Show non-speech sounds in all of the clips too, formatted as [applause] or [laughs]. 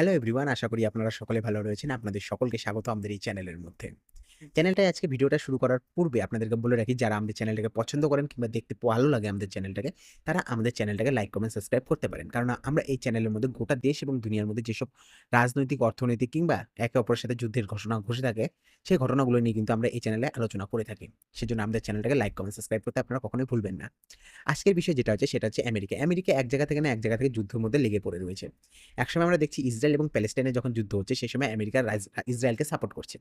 Hello everyone আশা করি আপনারা সকলে ভালো রয়েছেন। আপনাদের সকলকে স্বাগত আমাদের এই চ্যানেলের মধ্যে। চ্যানেলটায় আজকে ভিডিওটা শুরু করার পূর্বে আপনাদেরকে বলে রাখি যারা আমাদের চ্যানেলটাকে পছন্দ করেন কিংবা দেখতে ভালো লাগে আমাদের চ্যানেলটাকে, তারা আমাদের চ্যানেলটাকে লাইক, কমেন্ট, সাবস্ক্রাইব করতে পারেন। কারণ আমরা এই চ্যানেলের মধ্যে গোটা দেশ এবং দুনিয়ার মধ্যে যেসব রাজনৈতিক, অর্থনৈতিক কিংবা একে অপরের সাথে যুদ্ধের ঘোষণা ঘটে থাকে, সেই ঘটনাগুলো নিয়ে কিন্তু আমরা এই চ্যানেলে আলোচনা করে থাকি। সেজন্য আমাদের চ্যানেলটাকে লাইক, কমেন্ট, সাবস্ক্রাইব করতে আপনারা কখনোই ভুলবেন না। আজকের বিষয় যেটা হচ্ছে সেটা হচ্ছে আমেরিকা। আমেরিকা এক জায়গা থেকে না এক জায়গা থেকে যুদ্ধের মধ্যে লেগে পড়ে রয়েছে। একসময় আমরা দেখছি ইসরায়েল এবং প্যালেস্টাইনে যখন যুদ্ধ হচ্ছে সেই সময় আমেরিকা ইসরায়েলকে সাপোর্ট করছে।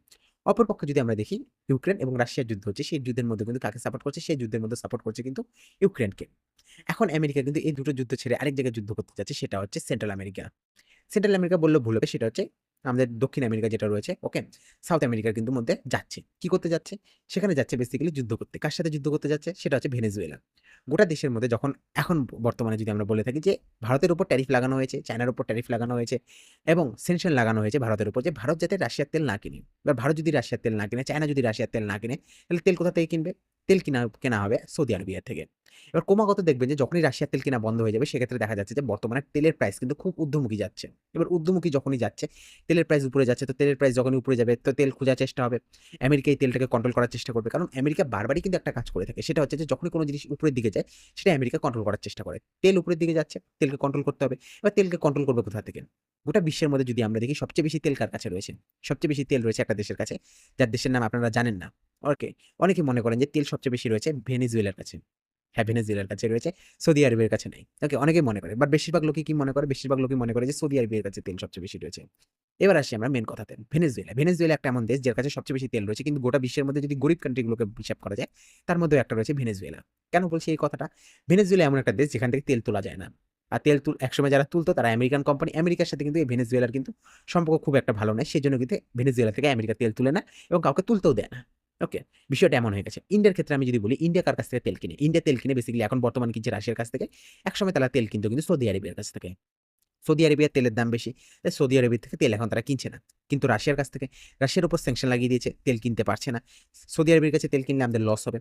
অপরপক্ষে যদি আমরা দেখি ইউক্রেন এবং রাশিয়ার যুদ্ধ হচ্ছে, সেই যুদ্ধের মধ্যে কিন্তু কাকে সাপোর্ট করছে? সেই যুদ্ধের মধ্যে সাপোর্ট করছে কিন্তু ইউক্রেনকে। এখন আমেরিকা কিন্তু এই দুটো যুদ্ধ ছেড়ে আরেক জায়গায় যুদ্ধ করতে যাচ্ছে, সেটা হচ্ছে সেন্ট্রাল আমেরিকা। সেন্ট্রাল আমেরিকা বলল ভুল হবে, সেটা হচ্ছে আমাদের দক্ষিণ আমেরিকা যেটা রয়েছে ওকে? সাউথ আমেরিকার কিন্তু মধ্যে যাচ্ছে। কি করতে যাচ্ছে? সেখানে যাচ্ছে বেসিক্যালি যুদ্ধ করতে। কার সাথে যুদ্ধ করতে যাচ্ছে? সেটা হচ্ছে ভেনেজুয়েলা। গোটা দেশের মধ্যে যখন এখন বর্তমানে যদি আমরা বলে থাকি যে ভারতের উপর ট্যারিফ লাগানো হয়েছে, চায়নার উপর ট্যারিফ লাগানো হয়েছে এবং সেনশন লাগানো হয়েছে ভারতের উপর যে ভারত যাতে রাশিয়ার তেল না কিনে। এবার ভারত যদি রাশিয়ার তেল না কিনে, চায়না যদি রাশিয়ার তেল না কিনে, তাহলে তেল কোথা থেকে কিনবে? তেল কিনা কেনা হবে সৌদি আরবিয়া থেকে। এবার ক্রমাগত দেখবেন যে যখনই রাশিয়ার তেল কিনা বন্ধ হয়ে যাবে সেক্ষেত্রে দেখা যাচ্ছে যে বর্তমানে তেলের প্রাইস কিন্তু খুব ঊর্ধ্বমুখী যাচ্ছে। এবার ঊর্ধ্বমুখী যখনই যাচ্ছে, তেলের প্রাইস উপরে যাচ্ছে তো তেলের প্রাইস যখনই উপরে যাবে তো তেল খোঁজার চেষ্টা হবে। আমেরিকা এই তেলটাকে কন্ট্রোল করার চেষ্টা করবে। কারণ আমেরিকা বারবারই কিন্তু একটা কাজ করে থাকে। সেটা হচ্ছে যে যখনই কোনো জিনিস উপরের দিকে যায় সেটা আমেরিকা কন্ট্রোল করার চেষ্টা করে। তেল উপরের দিকে যাচ্ছে, তেলকে কন্ট্রোল করতে হবে। এবার তেলকে কন্ট্রোল করবে কোথা থেকে? গোটা বিশ্বের মধ্যে যদি আমরা দেখি সবচেয়ে বেশি তেল কার কাছে রয়েছে? সবচেয়ে বেশি তেল রয়েছে একটা দেশের কাছে, যার দেশের নাম আপনারা জানেন না। ওকে? অনেকে মনে করেন যে তেল সবচেয়ে বেশি রয়েছে ভেনেজুয়েলার কাছে। হ্যাঁ, ভেনেজুয়েলার কাছে রয়েছে, সৌদি আরবের কাছে নাই। ওকে? অনেকেই মনে করে। বাট বেশিরভাগ লোকই কি মনে করে? বেশিরভাগ লোকই মনে করে যে সৌদি আরবের কাছে তেল সবচেয়ে বেশি রয়েছে। এবার আসি আমরা মেইন কথাতে। ভেনেজুয়েলা। ভেনেজুয়েলা একটা এমন দেশ যার কাছে সবচেয়ে বেশি তেল রয়েছে। কিন্তু গোটা বিশ্বের মধ্যে যদি গরিব কান্ট্রি গুলোকে হিসাব করা যায়, তার মধ্যেও একটা রয়েছে ভেনেজুয়েলা। কেন বলছি এই কথাটা? ভেনেজুয়েলা এমন একটা দেশ যেখান থেকে তেল তোলা যায় না। আর তেল তুল একসময় যারা তুলতো তারা আমেরিকান কোম্পানি। আমেরিকার সাথে কিন্তু এই ভেনেজুয়েলার কিন্তু সম্পর্ক খুব একটা ভালো নয়। সেই জন্য কিন্তু ভেনেজুয়েলা থেকে আমেরিকা তেল তুলে না এবং কাউকে তুলতেও দেয় না। ওকে? বিষয়টা এমন হয়ে গেছে। ইন্ডিয়ার ক্ষেত্রে আমি যদি বলি, ইন্ডিয়া কার কাছ থেকে তেল কিনে? ইন্ডিয়া তেল কিনে বেসিক্যালি এখন বর্তমান কিনছে রাশিয়ার কাছ থেকে। একসময় তারা তেল কিনতো কিন্তু সৌদি আরবের কাছ থেকে। সৌদি আরবিয়ার তেলের দাম বেশি। তাই সৌদি আরবিয়া থেকে তেল এখন তারা কিনছে না। কিন্তু রাশিয়ার কাছ থেকে, রাশিয়ার উপর স্যাংশন লাগিয়ে দিয়েছে। তেল কিনতে পারছে না। সৌদি আরবের কাছে তেল কিনলে আমাদের লস হবে।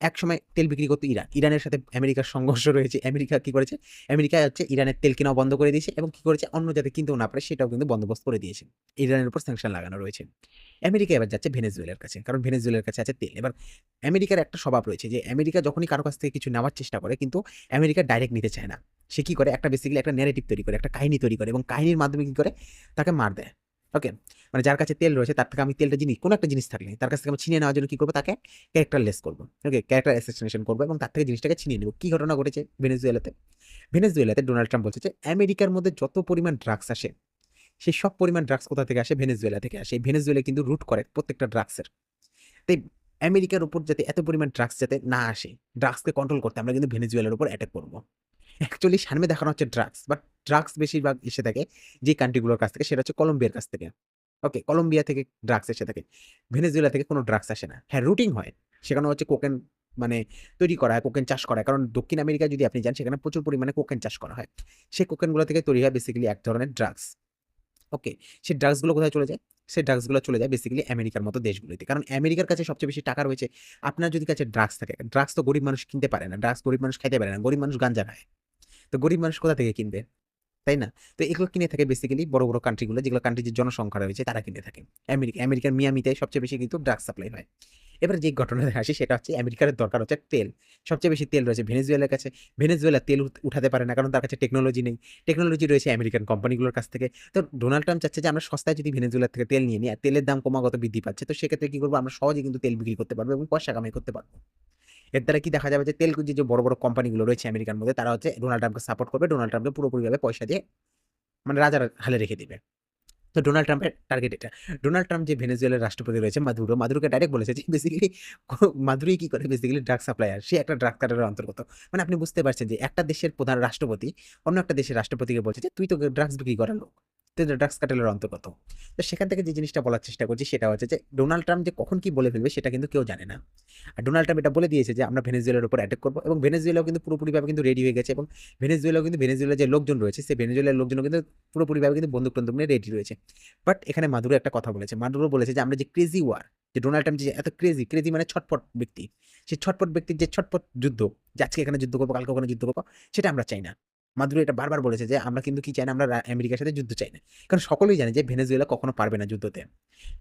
একসময় তেল বিক্রি করতো ইরান। ইরানের সাথে আমেরিকার সংঘর্ষ রয়েছে। আমেরিকা কি করেছে? আমেরিকা হচ্ছে ইরানের তেল কেনাও বন্ধ করে দিয়েছে এবং কী করেছে? অন্য যাতে কিনতেও না পারে, সেটাও কিন্তু বন্দোবস্ত করে দিয়েছে। ইরানের উপর স্যাংশন লাগানো রয়েছে। আমেরিকা এবার যাচ্ছে ভেনেজুয়েলার কাছে। কারণ ভেনেজুয়েলার কাছে আছে তেল। এবার আমেরিকার একটা স্বভাব রয়েছে যে, আমেরিকা যখনই কারও কাছ থেকে কিছু নেওয়ার চেষ্টা করে, কিন্তু আমেরিকা ডাইরেক্ট নিতে চায় না। সে কি করে? একটা বেসিক্যালি একটা ন্যারেটিভ তৈরি করে, একটা কাহিনী তৈরি করে এবং কাহিনীর মাধ্যমে কি করে? তাকে মার দেয়। ওকে? মানে যার কাছে তেল রয়েছে তার থেকে আমি তেলটা জিনিস কোনো একটা জিনিস থাকলে তার কাছ থেকে আমি ছিনিয়ে নেওয়ার জন্য কি করব তাকে ক্যারেক্টারলেস করব ওকে? ক্যারেক্টার অ্যাসাসিনেশন করব এবং তার থেকে জিনিসটাকে ছিনিয়ে নেব। কি ঘটনা ঘটেছে ভেনেজুয়েলাতে? ভেনেজুয়েলাতে ডোনাল্ড ট্রাম্প বলছে যে আমেরিকার মধ্যে যত পরিমাণ ড্রাগস আসে, সেই সব পরিমাণ ড্রাগস কোথা থেকে আসে? ভেনেজুয়েলা থেকে আসে। ভেনেজুয়েলা কিন্তু রুট করে প্রত্যেকটা ড্রাগসের। তাই আমেরিকার উপর যাতে এত পরিমাণ ড্রাগস যাতে না আসে, ড্রাগসকে কন্ট্রোল করতে আমরা কিন্তু ভেনেজুয়েলার উপর অ্যাটাক করব। অ্যাকচুয়ালি সামনে দেখানো হচ্ছে ড্রাগস। বাট ড্রাগস বেশিরভাগ এসে থাকে যে কান্ট্রিগুলোর কাছ থেকে সেটা হচ্ছে কলম্বিয়ার কাছ থেকে। ওকে? কলম্বিয়া থেকে ড্রাগস এসে থাকে। ভেনেজুয়েলা থেকে কোনো ড্রাগস আসে না। হ্যাঁ, রুটিং হয়। সেখানে হচ্ছে কোকেন মানে তৈরি করা হয়, কোকেন চাষ করা হয়। কারণ দক্ষিণ আমেরিকায় যদি আপনি যান সেখানে প্রচুর পরিমাণে কোকেন চাষ করা হয়। সেই কোকেনগুলো থেকে তৈরি হয় বেসিক্যালি এক ধরনের ড্রাগস। ওকে? সেই ড্রাগসগুলো কোথায় চলে যায়? সেই ড্রাগসগুলো চলে যায় বেসিক্যালি আমেরিকার মতো দেশগুলোতে। কারণ আমেরিকার কাছে সবচেয়ে বেশি টাকা রয়েছে। আপনার যদি কাছে ড্রাগস থাকে, ড্রাগস তো গরিব মানুষ কিনতে পারে না। ড্রাগস গরিব মানুষ খাইতে পারে না। গরিব মানুষ গাঞ্জা খায়। তো গরিব মানুষ কোথা থেকে কিনবে? তাই না? তো এগুলো কিনে থাকে বেসিক্যালি বড়, বড় কান্ট্রি গুলো যেগুলো কান্ট্রির যে জনসংখ্যা রয়েছে তারা কিনে থাকে। আমেরিকা আমেরিকার মিয়ামিতে সবচেয়ে বেশি কিন্তু ড্রাগ সাপ্লাই হয়। এবার যে ঘটনায় [laughs] আসি সেটা হচ্ছে আমেরিকার দরকার হচ্ছে তেল। সবচেয়ে বেশি তেল রয়েছে ভেনেজুয়েলার কাছে। ভেনেজুয়েলা তেল উঠাতে পারে না কারণ তার কাছে টেকনোলজি নেই। টেকনোলজি রয়েছে আমেরিকান কোম্পানিগুলোর কাছ থেকে। তো ডোনাল্ড ট্রাম্প চাচ্ছে যে আমরা সস্তায় যদি ভেনেজুয়েলার থেকে তেল নিয়ে নিই আর তেলের দাম ক্রমাগত বৃদ্ধি পাচ্ছে। তো সেক্ষেত্রে কি করব আমরা সহজেই কিন্তু তেল বিক্রি করতে পারব এবং পয়সা কামাই করতে পারব। এর দ্বারা কি দেখা যাবে যে তেল যে, বড়, বড় কোম্পানিগুলো রয়েছে আমেরিকার মধ্যে তারা হচ্ছে ডোনাল্ড ট্রাম্পকে সাপোর্ট করবে। ডোনাল্ড ট্রাম্পকে পুরোপুরিভাবে পয়সা দিয়ে মানে রাজার হালে রেখে দিবে। তো ডোনাল্ড ট্রাম্পের টার্গেট এটা। ডোনাল্ড ট্রাম্প যে ভেনেজুয়েলার রাষ্ট্রপতি রয়েছে মাদুরো, মাদুরোকে ডাইরেক্ট বলেছে যে বেসিক্যালি মাদুরোই কি করে? Basically drug supplier. সে একটা ড্রাগ কার্টেলের অন্তর্গত। মানে আপনি বুঝতে পারছেন যে একটা দেশের প্রধান রাষ্ট্রপতি অন্য একটা দেশের রাষ্ট্রপতিকে বলছে যে তুই তো ড্রাগস বিক্রি করার লোক। ড্রাগস কার্টেলের অন্তর্গত। তো সেখান থেকে যে জিনিসটা বলার চেষ্টা করছি সেটা হচ্ছে যে ডোনাল্ড ট্রাম্প যে কখন কি বলে ফেলবে সেটা কিন্তু কেউ জানে না। আর ডোনাল্ড ট্রাম্প এটা বলে দিয়েছে যে আমরা ভেনেজুয়েলার উপর অ্যাটাক করব এবং ভেনেজুয়েলাও কিন্তু পুরোপুরিভাবে কিন্তু রেডি হয়ে গেছে এবং ভেনেজুয়েলাও কিন্তু ভেনেজুয়েলার যে লোকজন রয়েছে সেই ভেনেজুয়েলার লোকজনও কিন্তু পুরোপুরিভাবে কিন্তু বন্দুক-টন্দুক নিয়ে রেডি রয়েছে। বাট এখানে মাদুরো একটা কথা বলেছে। মাদুরো বলেছে যে আমরা যে ক্রেজি ওয়ার যে ডোনাল্ড ট্রাম্প যে এত ক্রেজি, ক্রেজি মানে ছটপট ব্যক্তি। সেই ছটপট ব্যক্তির যে ছটপট যুদ্ধ যে আজকে এখানে যুদ্ধ করব কালকে ওখানে যুদ্ধ করব সেটা আমরা চাই না। মাদুরো এটা বারবার বলেছে যে আমরা কিন্তু কি চাই না আমরা আমেরিকার সাথে যুদ্ধ চাই না। কারণ সকলেই জানে যে ভেনেজুয়েলা কখনো পারবে না যুদ্ধতে।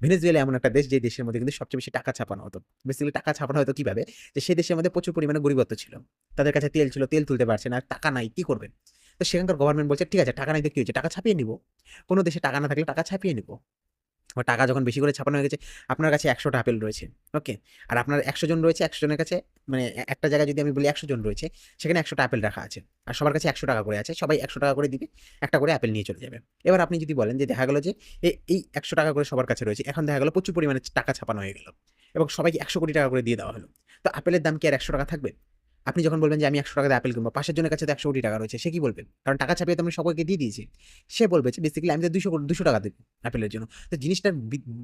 ভেনেজুয়েলা এমন একটা দেশ যে দেশের মধ্যে কিন্তু সবচেয়ে বেশি টাকা ছাপানো হতো। বেসিক্যালি টাকা ছাপানো হতো কীভাবে যে সেই দেশের মধ্যে প্রচুর পরিমাণে গরিবত্ব ছিল। তাদের কাছে তেল ছিল, তেল তুলতে পারছে না, টাকা নাই, কী করবেন? তো সেখানকার গভর্নমেন্ট বলছে ঠিক আছে টাকা নাই তো কী হয়েছে? টাকা ছাপিয়ে নিব। কোনো দেশে টাকা না থাকলে টাকা ছাপিয়ে নিব। টাকা যখন বেশি করে ছাপানো হয়ে গেছে, আপনার কাছে একশোটা আপেল রয়েছে। ওকে? আর আপনার ১০০ জন রয়েছে, ১০০ জনের কাছে মানে একটা জায়গায় যদি আমি বলি ১০০ জন রয়েছে, সেখানে ১০০ টা আপেল রাখা আছে। আর সবার কাছে ৳১০০ করে আছে। সবাই ৳১০০ করে দিবে। একটা করে আপেল নিয়ে চলে যাবে। এবার আপনি যদি বলেন যে দেখা গেলো যে এই ৳১০০ করে সবার কাছে রয়েছে। এখন দেখা গেল প্রচুর পরিমাণে টাকা ছাপানো হয়ে গেল। এবং সবাইকে একশো কোটি টাকা করে দিয়ে দেওয়া হলো। তো আপেলের দাম কি আর ৳১০০ থাকবে? আপনি যখন বলবেন যে আমি ৳১০০ দিয়ে আপেল কিনবো, পাশের জনের কাছে তো একশো কোটি টাকা রয়েছে। সে কি বলবে? কারণ টাকা ছাপিয়ে তো আমি সবাইকে দিয়ে দিয়েছি। সে বলবে যে বেসিক্যালি আমি তো ৳২০০ ৳২০০ দেব আপেলের জন্য। তো জিনিসটার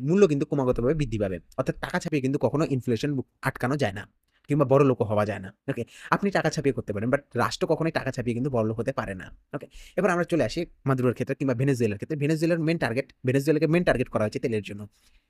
মূল্য কিন্তু ক্রমাগতভাবে বৃদ্ধি পাবে। অর্থাৎ টাকা ছাপিয়ে কিন্তু কখনো ইনফ্লেশন আটকানো যায় না। কিংবা বড়লোকও হওয়া যায় না। ওকে? আপনি টাকা ছাপিয়ে করতে পারেন। বাট রাষ্ট্র কখনোই টাকা ছাপিয়ে কিন্তু বড়লোক হতে পারে না। ওকে? এবার আমরা চলে আসি মাদুরোর ক্ষেত্রে কিংবা ভেনেজুয়েলার ক্ষেত্রে। ভেনেজুয়েলার মেন টার্গেট ভেনেজুয়েলাকে মেইন টার্গেট করা হয়েছে তেলের জন্য।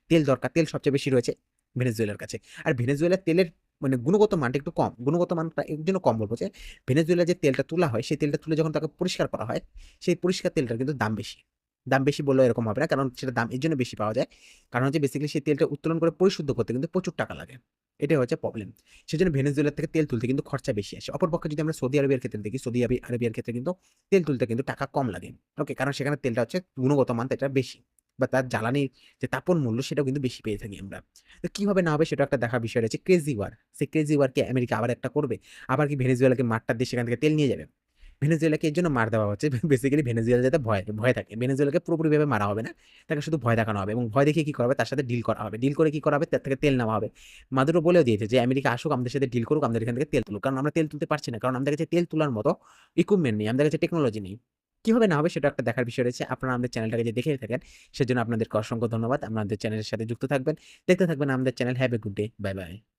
তেল দরকার। তেল সবচেয়ে বেশি রয়েছে ভেনেজুয়েলার কাছে। আর ভেনেজুয়েলার তেলের মানে গুণগত মানটা একটু কম। গুণগত মানটা এর জন্য কম বলব যে ভেনেজুয়েলার যে তেলটা তোলা হয়, সেই তেলটা তুলে যখন তাকে পরিষ্কার করা হয়, সেই পরিষ্কার তেলটার কিন্তু দাম বেশি। দাম বেশি বললেও এরকম হবে না। কারণ সেটা দাম এর জন্য বেশি পাওয়া যায়। কারণ হচ্ছে বেসিক্যালি সেই তেলটা উত্তোলন করে পরিশুদ্ধ করতে কিন্তু প্রচুর টাকা লাগে। এটাই হচ্ছে প্রবলেম। সেজন্য ভেনেজুয়েলার থেকে তেল তুলতে কিন্তু খরচা বেশি আসে। অপরপক্ষে যদি আমরা সৌদি আরবের ক্ষেত্রে দেখি, সৌদি আরবিয়ার ক্ষেত্রে কিন্তু তেল তুলতে কিন্তু টাকা কম লাগে। ওকে? কারণ সেখানে তেলটা হচ্ছে গুণগত মান এটা বেশি। বা তার জ্বালানির যে তাপন মূল্য সেটাও কিন্তু বেশি পেয়ে থাকি আমরা। তো কীভাবে না হবে সেটা একটা দেখার বিষয় রয়েছে। Crazy war. সেই ক্রেজি ওয়ার কি আমেরিকা আবার একটা করবে? আবার কি ভেনেজুয়েলাকে মারটার দিয়ে সেখান থেকে তেল নিয়ে যাবে? ভেনেজুয়েলাকে এর জন্য মার দেওয়া হচ্ছে [laughs] বেসিক্যালি ভেনেজুয়েলা যাতে ভয় ভয় থাকে। ভেনেজুয়েলাকে পুরোপুরিভাবে মারা হবে না। তাকে শুধু ভয় দেখানো হবে এবং ভয় দেখিয়ে কি করা হবে? তার সাথে ডিল করা হবে। ডিল করে কি করা হবে? তার থেকে তেল নেওয়া হবে। মাদুরো বলেও দিয়েছে যে আমেরিকা আসুক আমাদের সাথে ডিল করুক, আমাদের এখান থেকে তেল তুলুক। কারণ আমরা তেল তুলতে পারছি না। কারণ আমাদের কাছে তেল তোলার মতো ইকুইপমেন্ট নেই। আমাদের কাছে টেকনোলজি নেই। কি হবে না হবে সেটা একটা দেখার বিষয় রয়েছে। আপনারা আমাদের চ্যানেলটাকে যে দেখে থাকেন, সেজন্য আপনাদেরকে অসংখ্য ধন্যবাদ। আপনাদের চ্যানেলের সাথে যুক্ত থাকবেন। দেখতে থাকবেন আমাদের channel. Have a good day. Bye, bye.